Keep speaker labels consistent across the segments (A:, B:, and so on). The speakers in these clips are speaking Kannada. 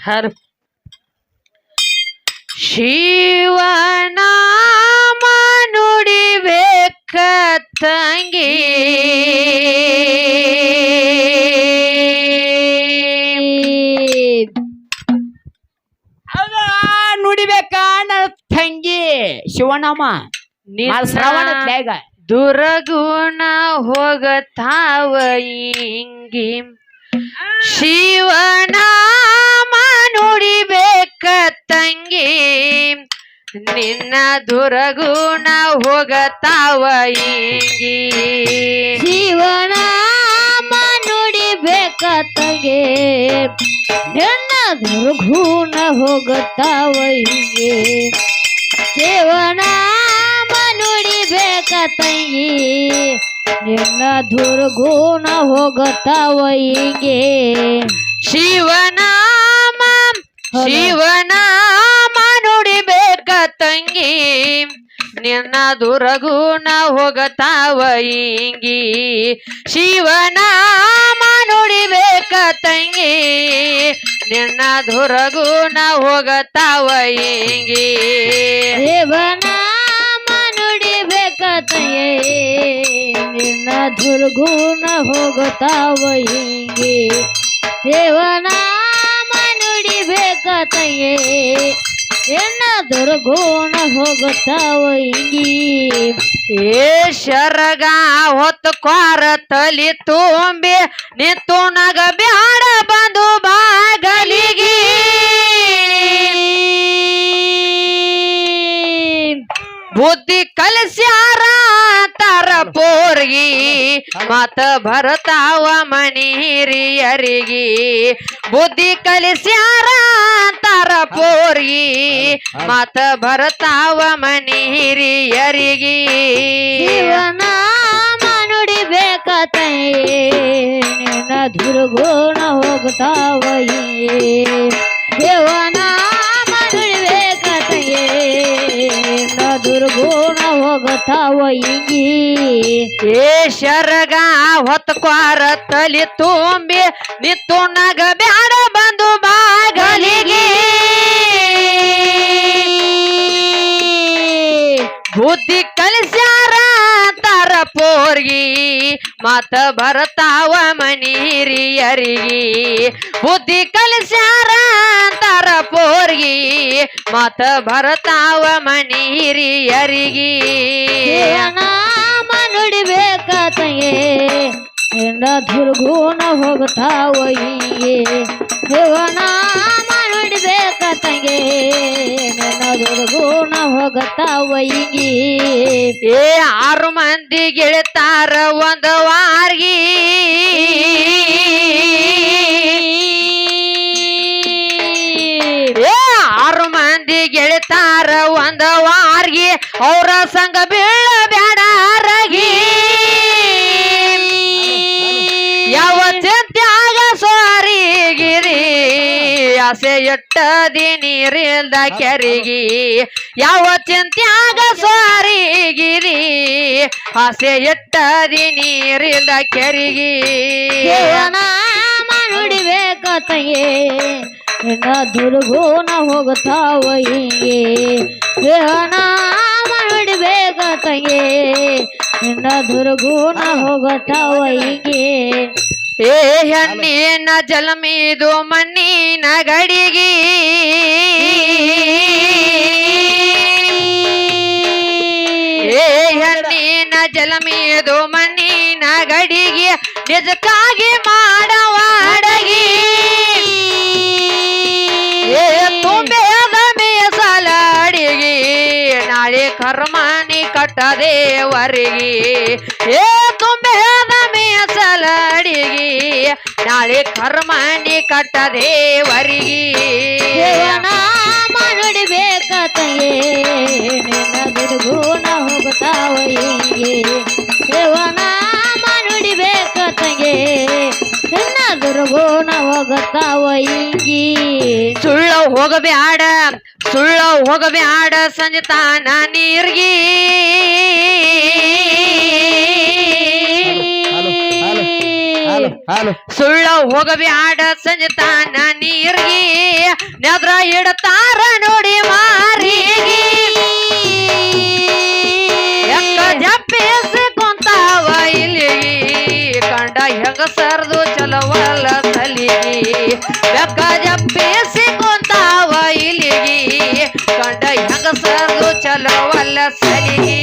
A: ಹರ್. ಶಿವನಾಮ ನುಡಿಬೇಕ ತಂಗಿ?
B: ಅದ ನುಡಿಬೇಕ ತಂಗಿ ಶಿವನಾಮ ಶ್ರಾವಣ ತ್ಯಾಗ
A: ದುರಗುಣ ಹೋಗತಾವ ಇಂಗಿ. ಶಿವನ ತಂಗಿ ನಿನ್ನ ದುರಗುಣ ಹೋಗತಾವ ಇಂಗಿ.
C: ಶಿವನಾಮ ನುಡಿಬೇಕ ತಗೆ ನನ್ನ ದುರ್ಗುಣ ಹೋಗುತ್ತಾವ ಹಿಂಗೆ ಶಿವನಾಮ ನುಡಿಬೇಕ ತಂಗಿ ನಿನ್ನ ದುರ್ಗುಣ ಹೋಗುತ್ತಾವ ಹಿಂಗೆ
A: ಶಿವನಾಮ ಶಿವನಾಮ ನುಡಿಬೇಕ ತಂಗಿ ನಿನ್ನ ದುರಗುಣ ಹೋಗತಾವ ಇಂಗಿ. ಶಿವನಾಮ ನುಡಿಬೇಕ ತಂಗಿ ನಿನ್ನ ದುರಗುಣ ಹೋಗತಾವ ಇಂಗಿ.
C: ಮನುಡಿ ನುಡಿಬೇಕ ತಂಗಿ ನಿನ್ನ ದುರ್ಗುಣ ಹೋಗುತ್ತಾವ ಹಿಂಗೆ ಶಿವನಾಮ ತಂಗಿ ನಿನ್ನ ದುರ್ಗುಣ ಹೋಗುತ್ತಾವ ಹಿಂಗಿ
A: ಏ ಶರಗ, ಹೊತ್ತು ಕ್ವಾರ ತಲಿ ತುಂಬಿ ನಿಂತು ನಗ ಬ್ಯಾಡ ಬಂದು ಬಾಗಲಿಗಿ. ಬುದ್ಧಿ ಕಲಿಸ್ಯಾರ ಮತ ಭರತಾವ ಮಣಿ ಬುದ್ಧಿ ಕಲಿಸ್ಯಾರ ತರ ಪೋರ್ಗಿ. ಮತ ಭರತಾವ ಮಣಿ ಹಿರಿಯರಿಗೆ
C: ಶಿವನಾಮ ನುಡಿಬೇಕ ತಂಗಿ. ನಿನ್ನ ದುರ್ಗುಣ ಹೋಗ್ತಾವಯೇ ಹಿಂಗೆ ನಿನ್ನ ಹೋಗತಾವ ಹಿಂಗಿ
A: ಏ ಶರಗ ಹೊತ್ತು ಕ್ವಾರ ತಲಿ ತುಂಬಿ ನಿತ್ತು ನಗ ಬ್ಯಾಡ ಬಂದು ಬಾಗಲಿಗೆ. ಬುದ್ಧಿ ಕಲಿಸ್ಯಾರ ಪೋರ್ಗಿ, ಮತ ಭರತಾವ ಮನೀರಿಯರಿಗಿ. ಬುದ್ಧಿ ಕಲಿಸ್ಯಾರ ತರ ಪೋರ್ಗಿ, ಮತ ಭರತಾವ
C: ಶಿವನಾಮ ನುಡಿಬೇಕ ತಂಗಿ ದುರ್ಗುಣ ಹೋಗ್ತಾವ ಹಿಂಗೆ ಶಿವನಾಮ ನುಡಿಬೇಕ ತಂಗಿ ನನ್ನ ದುರ್ಗುಣ ಹೋಗುತ್ತಾವ ಹಿಂಗೆ
A: ಏ, ಆರು ಮಂದಿ ಗೆಳತಾರ ಒಂದ ವಾರ್ಗಿ. ಏ, ಆರು ಮಂದಿ ಗೆಳತಾರ ಒಂದ ವಾರ್ಗಿ. ಅವರ ಸಂಗ ಬೀಳ ಬ್ಯಾಡ ಆಸೆ ಎಟ್ಟದಿ ನೀರಿಲ್ದ ಕೆರಿಗಿ, ಯಾವ ಚಿಂತ್ಯಾಗ ಸಾರಿಗಿರಿ? ಆಸೆ ಎಟ್ಟದಿ ನೀರಿಲ್ದ ಕೆರಿಗಿ
C: ನುಡಿಬೇಕ ತಂಗಿ, ನಿನ್ನ ದುರ್ಗುಣ ಹೋಗುತ್ತಾವ ಹಿಂಗೆ. ಶಿವನಾಮ ನುಡಿಬೇಕ ತಂಗಿ, ನಿನ್ನ ದುರ್ಗುಣ ಹೋಗುತ್ತಾವ ಹಿಂಗೆ.
A: ಏ ಹೆಣ್ಣಿನ ಜಲಮೀದು ಮಣ್ಣಿನ ಗಡಿಗಿ. ಏ ಹೆಣ್ಣಿನ ಜಲಮೀದು ಮಣ್ಣಿನ ಗಡಿಗಿ ನಿಜಕ್ಕಾಗಿ ಮಾಡವ ಅಡಗಿ. ನಾಳೆ ಕರ್ಮನಿ ಕಟ್ಟದೇವರಿಗೆ ಏ ಮೀಸಲ ಅಡಿಗೆ ನಾಳೆ ಕರ್ಮನಿ ಕಟ್ಟದೇವರಿಗೆ
C: ಶಿವನಾಮ ನುಡಿಬೇಕ ತಂಗಿ ನಿನ್ನ ದುರ್ಗುಣ ಹೋಗುತ್ತಾವ ಹಿಂಗೆ? ಶಿವನಾಮ ನುಡಿಬೇಕ ತಂಗಿ ನಿನ್ನ ದುರ್ಗುಣ ಹೋಗುತ್ತಾವ ಹಿಂಗೆ?
A: ಸುಳ್ಳ ಹೋಗಬ್ಯಾಡ ಸುಳ್ಳ ಹೋಗಬ್ಯಾಡ ಸಂಜತಾನ ನೀರ್ಗಿ. ಸುಳ್ಳ ಹೋಗಬ್ಯಾಡ ಸಂಜತಾನ ನೀರ್ಗಿ, ನೆದ್ರ ಇಡ್ತಾರ ನೋಡಿ ಮಾರಿಗೆ ಕುಂತಾವ ಇಲ್ಲಿಗಿ ಕಂಡ ಹೆಂಗ ಸರ್ದು ಚಲವಲ್ಲ ಸಲಿ. ಬೆಕ್ಕ ಜಪ್ಪೇಸಿ ಕುಂತಾವ ಇಲ್ಲಿಗಿ ಕಂಡ ಹೆಂಗ ಸರ್ದು ಚಲವಲ್ಲ ಸಲಿಗಿ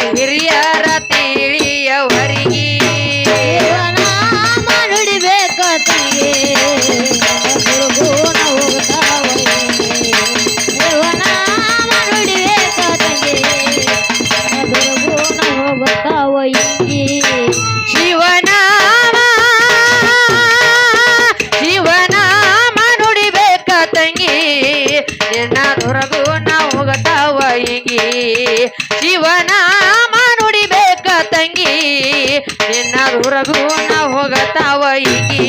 A: ಹಿರಿಯರ ತಿಳಿಯವರಿಗೆ.
C: ಶಿವನಾಮ ನುಡಿಬೇಕ ತಂಗಿ ಗುರುಗುಣ ಹೋಗುತ್ತಾವ ಇಂಗಿ ಶಿವನಾಮ ನುಡಿಬೇಕ ತಂಗಿ. ಗುರುಗುಣ ಹೋಗುತ್ತಾವ ಇಂಗಿ
A: ತಂಗಿ ನಿನ್ನ ದೊರಗು ನಾವು ಹೋಗತಾವ ಹಿಂಗಿ. ಶಿವನಾಮ ನಿನ್ನ ದೊರಗು ನಾವು ಹೋಗತಾವ ಹಿಂಗಿ